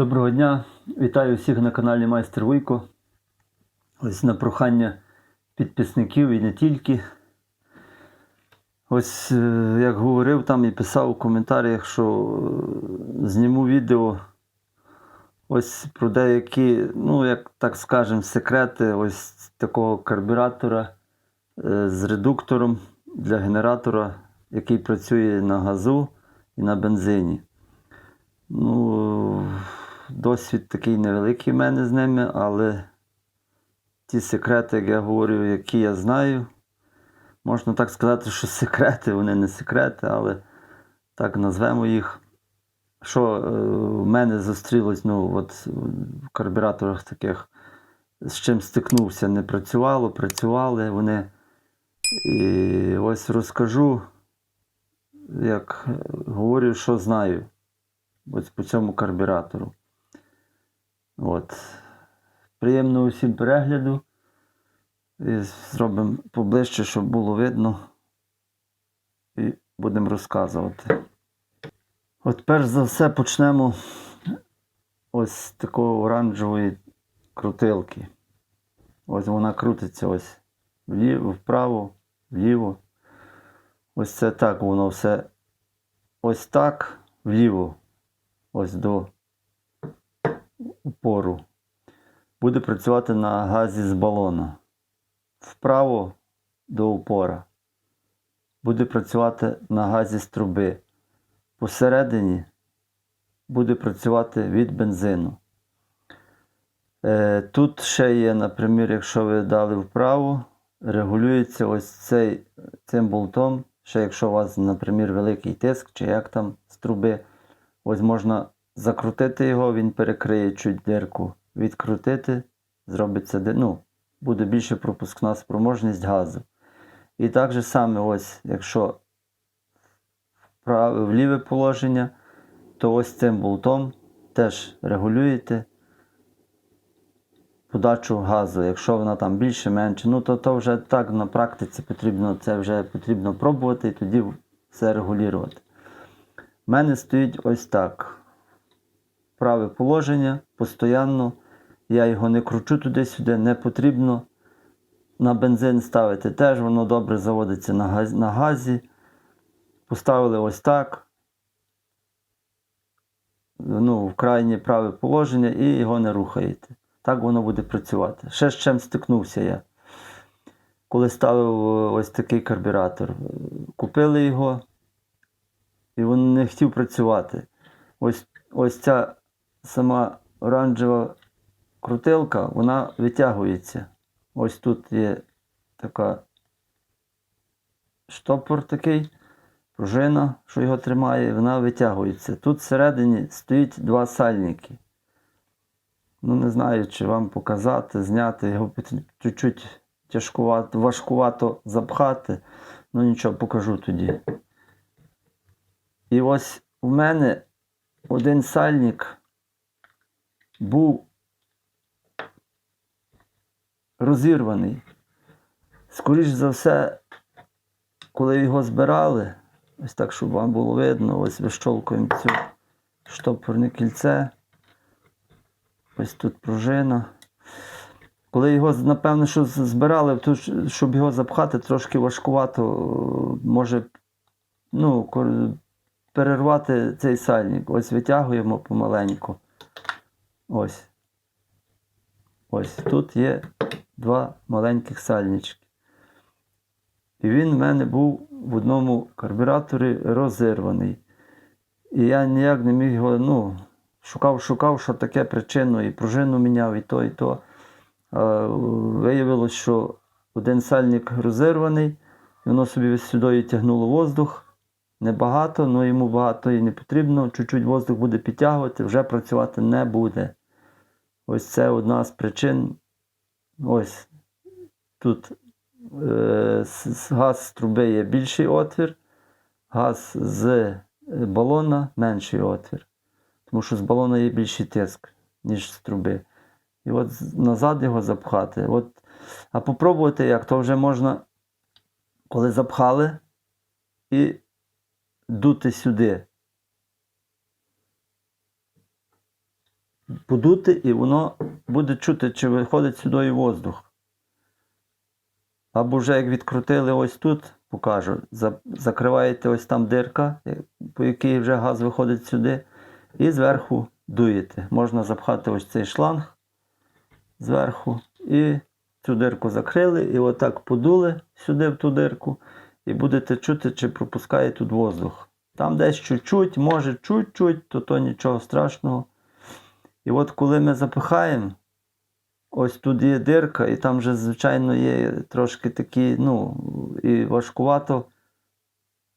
Доброго дня! Вітаю всіх на каналі Майстер Вуйко. Ось на прохання підписників і не тільки. Ось, е, як говорив там і писав у коментарях, що е, зніму відео ось про деякі, ну, як так скажемо, секрети ось такого карбюратора е, з редуктором для генератора, який працює на газу і на бензині. Ну, досвід такий невеликий в мене з ними, але ті секрети, як я говорю, які я знаю, можна так сказати, що секрети, вони не секрети, але так назвемо їх. Що е, в мене зустрілось ну, от, в карбюраторах таких, з чим стикнувся, не працювало, працювали вони. І ось розкажу, як говорю, що знаю ось по цьому карбюратору. От. Приємного всім перегляду. І зробимо поближче, щоб було видно. І будемо розказувати. От перш за все почнемо ось такої оранжевої крутилки. Ось вона крутиться ось вліво, вправо, вліво. Ось це так воно все ось так вліво ось до упору. Буде працювати на газі з балона. Вправо до упора. Буде працювати на газі з труби. Посередині буде працювати від бензину. Е, Тут ще є, наприклад, якщо ви дали вправо, регулюється ось цей, цим болтом. Ще якщо у вас, наприклад, великий тиск, чи як там з труби, Ось можна закрутити його, він перекриє чуть дирку, відкрутити, зробиться, ну, буде більше пропускна спроможність газу. І так же саме, ось, якщо в ліве положення, то ось цим болтом теж регулюєте подачу газу. Якщо вона там більше, менше, ну то то вже так на практиці потрібно, це вже потрібно пробувати і тоді все регулювати. У мене стоїть ось так. Праве положення постійно. Я його не кручу туди-сюди, не потрібно. На бензин ставити теж, воно добре заводиться на газі. На газі. Поставили ось так. Ну, В крайнє праве положення і його не рухаєте. Так воно буде працювати. Ще з чим стикнувся я. Коли ставив ось такий карбюратор. Купили його і він не хотів працювати. Ось ось ця сама оранжева крутилка, вона витягується. Ось тут є така штопор такий, пружина, що його тримає, вона витягується. Тут всередині стоїть два сальники. Ну, не знаю, чи вам показати, зняти, його чуть-чуть тяжкувато, важкувато запхати. Ну нічого, покажу тоді. І ось у мене один сальник був розірваний. Скоріше за все, коли його збирали, ось так, щоб вам було видно, ось вищолкуємо цю штопорне кільце. Ось тут пружина. Коли його, напевно, що збирали, то щоб його запхати, трошки важкувато, може, ну, перервати цей сальник. Ось витягуємо помаленьку. Ось. Ось тут є два маленьких сальнички. І він в мене був в одному карбюраторі розірваний. І я ніяк не міг його, ну, шукав, шукав, що таке причину, і пружину міняв, і то, і то. А, Виявилось, що один сальник розірваний, і воно собі сюди тягнуло воздух. Небагато, але йому багато і не потрібно. Чуть-чуть воздух буде підтягувати, вже працювати не буде. Ось це одна з причин. Ось тут е, газ з труби є більший отвір, газ з балона менший отвір. Тому що з балона є більший тиск, ніж з труби. І от назад його запхати. От, А попробувати як, то вже можна, коли запхали і дути сюди. Подути, і воно буде чути, чи виходить сюди воздух. Або вже як відкрутили ось тут, покажу, закриваєте ось там дирка, е, по якій вже газ виходить сюди, і зверху дуєте. Можна запхати ось цей шланг зверху, і цю дирку закрили, і отак подули сюди в ту дирку, і будете чути, чи пропускає тут воздух. Там десь чуть-чуть, може чуть-чуть, то то нічого страшного. І от коли ми запихаємо, ось тут є дирка, і там вже, звичайно, є трошки такі, ну, і важкувато,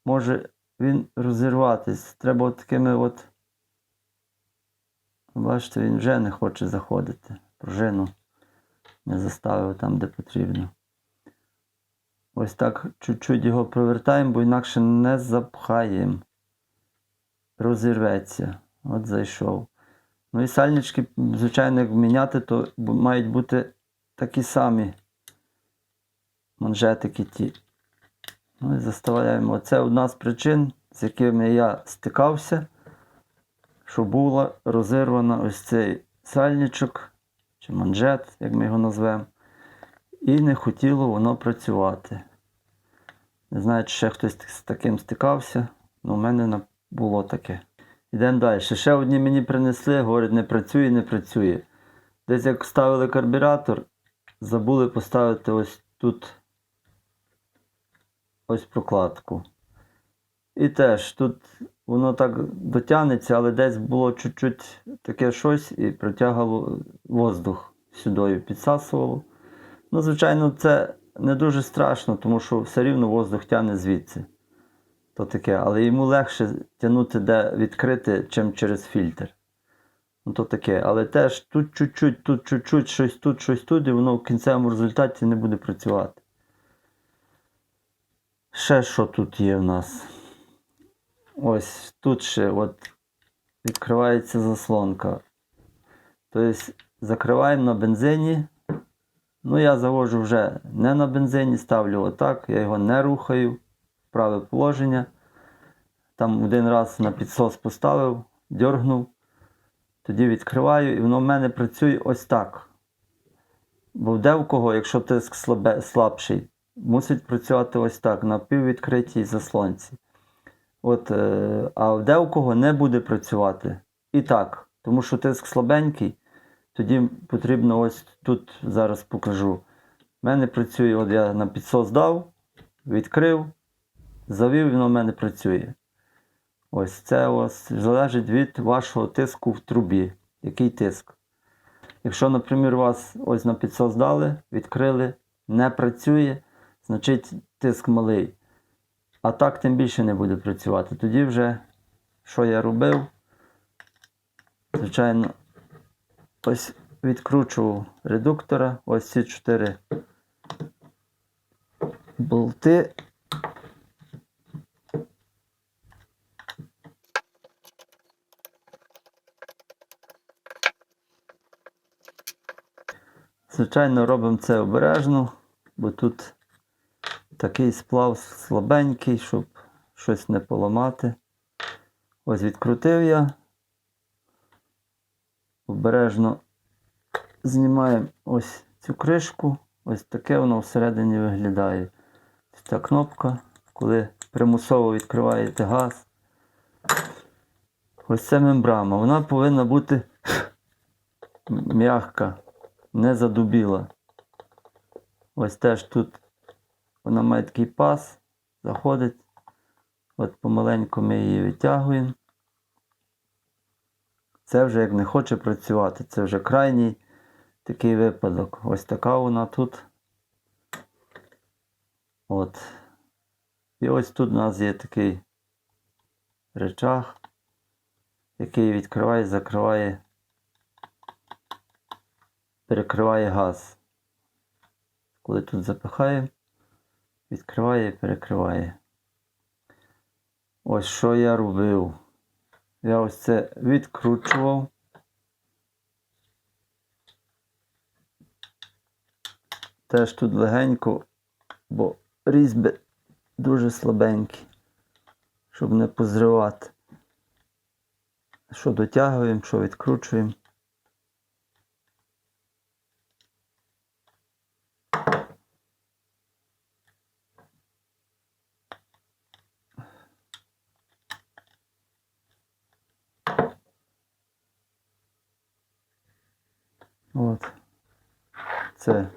може він розірватись. Треба от такими от. Бачите, він вже не хоче заходити. Пружину не заставив там, де потрібно. Ось так чуть-чуть його провертаємо, бо інакше не запхаємо. Розірветься. От зайшов. Ну і сальнички, звичайно, як міняти, то мають бути такі самі манжетики ті. Ну і заставляємо. Це одна з причин, з якими я стикався, що була розірвана ось цей сальничок чи манжет, як ми його назвемо. І не хотіло воно працювати. Не знаю, чи ще хтось з таким стикався, але у мене було таке. Йдемо далі. Ще одні мені принесли, говорять, не працює, не працює. Десь як ставили карбюратор, забули поставити ось тут ось прокладку. І теж тут воно так дотягнеться, але десь було чуть-чуть таке щось і протягало воздух сюди підсасувало. Ну, звичайно, це не дуже страшно, тому що все рівно воздух тягне звідси. То таке, але йому легше тягнути де відкрити, чим через фільтр. Ну, то таке. Але теж тут чуть-чуть, тут чуть-чуть, щось тут, щось тут, і воно в кінцевому результаті не буде працювати. Ще що тут є в нас? Ось тут ще от відкривається заслонка. Тобто закриваємо на бензині. Ну, я завожу вже не на бензині, ставлю отак, я його не рухаю в праве положення. Там один раз на підсос поставив, дьоргнув, тоді відкриваю, і воно в мене працює ось так. Бо де в кого, якщо тиск слабе, слабший, мусить працювати ось так, на піввідкритій заслонці. От, е, а де у кого не буде працювати. І так, тому що тиск слабенький, тоді потрібно ось тут зараз покажу. У мене працює, от я на підсос дав, відкрив, завів, і воно в мене працює. Ось це ось залежить від вашого тиску в трубі. Який тиск. Якщо, наприклад, вас ось на підсос дали, відкрили, не працює, значить тиск малий. А так тим більше не буде працювати. Тоді вже, що я робив, звичайно, ось відкручував редуктора, ось ці чотири болти. Звичайно, робимо це обережно, бо тут такий сплав слабенький, щоб щось не поламати. Ось відкрутив я. Обережно знімаємо ось цю кришку. Ось таке воно всередині виглядає. Ця кнопка, коли примусово відкриваєте газ. Ось це мембрана. Вона повинна бути м'яка, не задубіла. Ось теж тут вона має такий пас, заходить. От помаленьку ми її витягуємо. Це вже як не хоче працювати, це вже крайній такий випадок. Ось така вона тут. От. І ось тут у нас є такий речах, який відкриває, і закриває, перекриває газ. Коли тут запихаємо, відкриває і перекриває. Ось що я робив. Я ось це відкручував. Теж тут легенько, бо різьби дуже слабенькі, щоб не позривати. Що дотягуємо, що відкручуємо. От. Це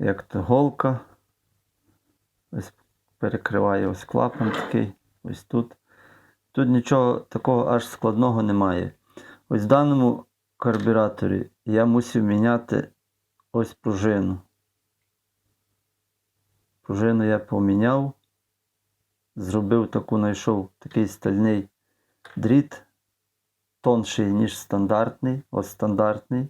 як то голка. Ось перекриває ось клапан такий, ось тут. Тут нічого такого аж складного немає. Ось в даному карбюраторі я мусив міняти ось пружину. Пружину я поміняв, зробив таку, знайшов такий стальний дріт, тонший, ніж стандартний, ось стандартний.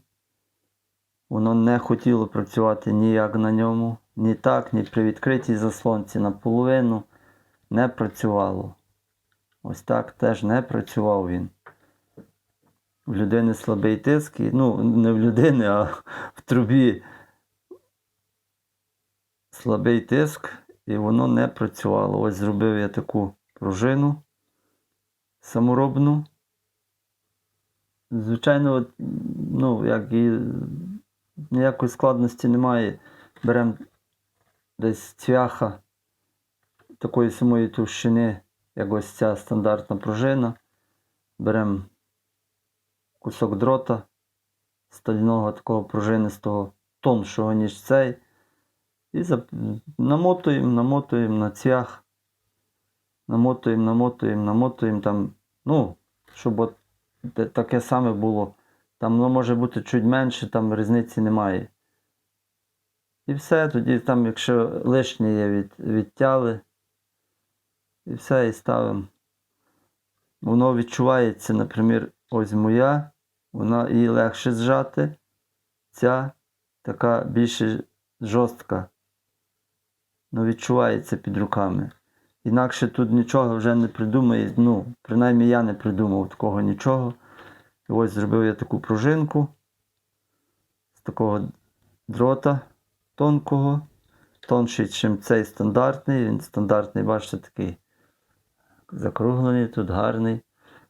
Воно не хотіло працювати ніяк на ньому, ні так, ні при відкритій заслонці наполовину не працювало. Ось так теж не працював він. В людини слабий тиск, і- ну, не в людини, а в трубі слабий тиск, і воно не працювало. Ось зробив я таку пружину саморобну. Звичайно, ну, як і ніякої складності немає. Беремо десь цвяха такої самої товщини, як ось ця стандартна пружина. Беремо кусок дрота стального такого пружинистого, тоншого, ніж цей. І намотуємо, намотуємо на цвях. Намотуємо, намотуємо, намотуємо там, ну, щоб от таке саме було. Там воно може бути чуть менше, там різниці немає. І все, тоді там, якщо лишнє є, від, відтяли. І все, і ставимо. Воно відчувається, наприклад, ось моя, вона її легше зжати. Ця така більше жорстка. Ну, відчувається під руками. Інакше тут нічого вже не придумає. Ну, принаймні я не придумав такого нічого. І ось зробив я таку пружинку з такого дрота тонкого, тонший, ніж цей стандартний. Він стандартний, бачите, такий закруглений, тут гарний.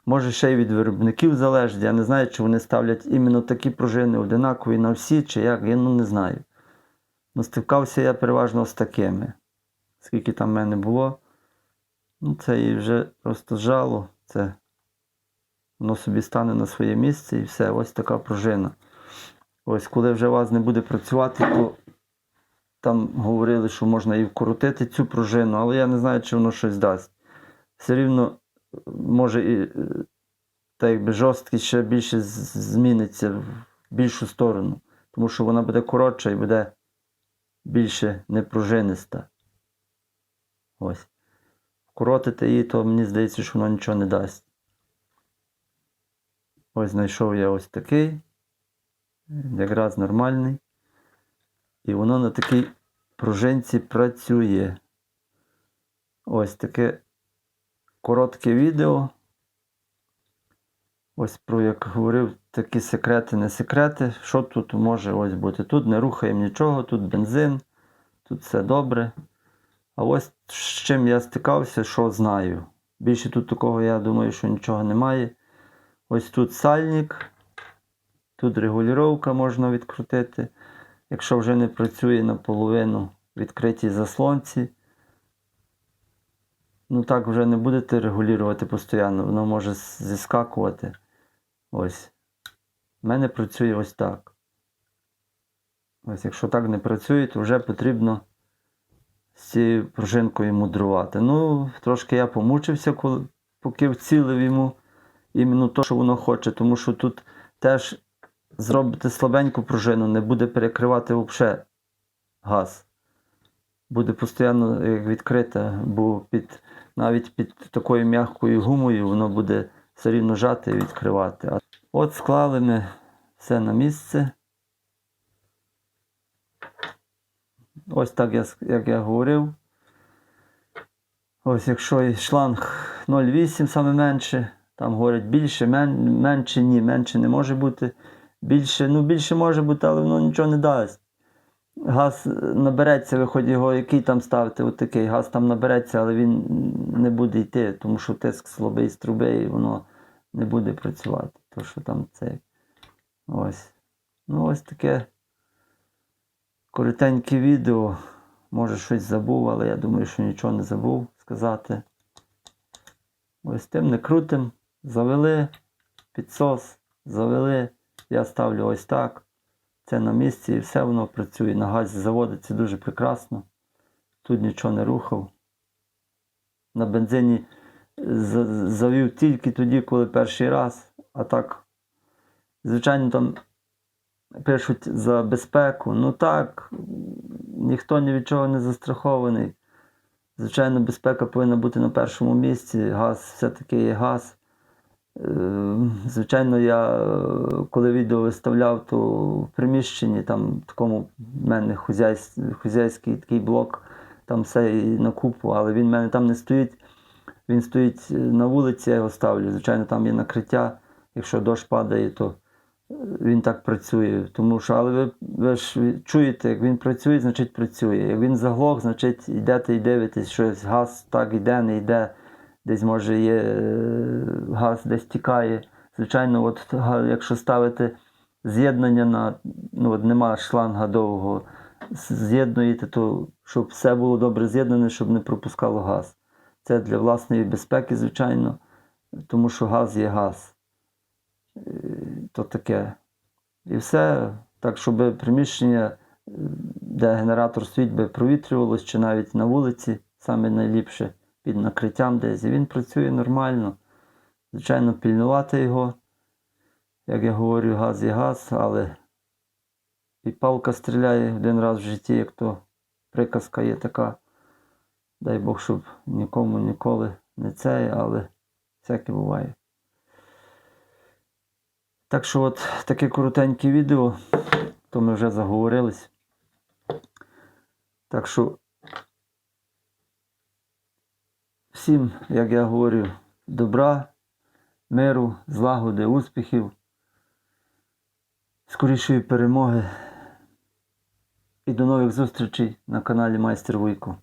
Може ще й від виробників залежить. Я не знаю, чи вони ставлять іменно такі пружини одинакові на всі, чи як, я ну, не знаю. Ну, стикався я переважно з такими. Скільки там в мене було. Ну, це і вже просто жало. Це воно собі стане на своє місце і все. Ось така пружина. Ось, коли вже вас не буде працювати, то там говорили, що можна і вкоротити цю пружину, але я не знаю, чи воно щось дасть. Все рівно, може, і е, та якби жорсткість ще більше зміниться в більшу сторону. Тому що вона буде коротша і буде більше непружиниста. Ось. Вкоротити її, то мені здається, що воно нічого не дасть. Ось знайшов я ось такий. Якраз нормальний. І воно на такій пружинці працює. Ось таке коротке відео. Ось про, як говорив, такі секрети, не секрети. Що тут може ось бути? Тут не рухаємо нічого, тут бензин, тут все добре. А ось з чим я стикався, що знаю. Більше тут такого, я думаю, що нічого немає. Ось тут сальник, тут регулювання можна відкрутити. Якщо вже не працює наполовину відкритій заслонці, ну так вже не будете регулювати постійно, воно може зіскакувати. Ось. У мене працює ось так. Ось, якщо так не працює, то вже потрібно з цією пружинкою мудрувати. Ну, трошки я помучився, коли, поки вцілив йому іменно то, що воно хоче, тому що тут теж зробити слабеньку пружину, не буде перекривати взагалі газ. Буде постійно як відкрита, бо під, навіть під такою м'якою гумою воно буде все рівно жати і відкривати. От склали ми все на місце. Ось так, я, як я говорив. Ось якщо шланг 0,8 саме менше, там говорять більше, мен, менше ні, менше не може бути. Більше, ну більше може бути, але воно нічого не дасть. Газ набереться, ви хоч його, який там ставите, от такий, газ там набереться, але він не буде йти, тому що тиск слабий з труби і воно не буде працювати. То, що там це. Ось. Ну, ось таке коротеньке відео. Може щось забув, але я думаю, що нічого не забув сказати. Ось тим не крутим. Завели підсос, завели. Я ставлю ось так. Це на місці і все воно працює. На газі заводиться дуже прекрасно. Тут нічого не рухав. На бензині завів тільки тоді, коли перший раз, а так, звичайно, там пишуть за безпеку. Ну так, ніхто ні від чого не застрахований. Звичайно, безпека повинна бути на першому місці. Газ все-таки є газ. Е, Звичайно, я е, коли відео виставляв, то в приміщенні, там такому в мене хозяйсь- хозяйський такий блок, там все і на купу, але він в мене там не стоїть. Він стоїть е, на вулиці, я його ставлю. Звичайно, там є накриття. Якщо дощ падає, то він так працює. Тому що, але ви, ви ж чуєте, як він працює, значить працює. Як він заглох, значить йдете і дивитесь, що газ так йде, не йде. Десь може є е, газ, десь тікає. Звичайно, от якщо ставити з'єднання на ну, от нема шланга довгого, з- з'єднуєте, то щоб все було добре з'єднане, щоб не пропускало газ. Це для власної безпеки, звичайно, тому що газ є газ. Е, То таке. І все. Так, щоб приміщення, е, де генератор стоїть, би провітрювалось, чи навіть на вулиці, саме найліпше під накриттям десь. І він працює нормально. Звичайно, пільнувати його. Як я говорю, газ є газ, але і палка стріляє один раз в житті, як то приказка є така. Дай Бог, щоб нікому ніколи не це, але всяке буває. Так що от таке коротеньке відео, то ми вже заговорились. Так що всім, як я говорю, добра, миру, злагоди, успіхів, скорішої перемоги. І до нових зустрічей на каналі Майстер Вуйко.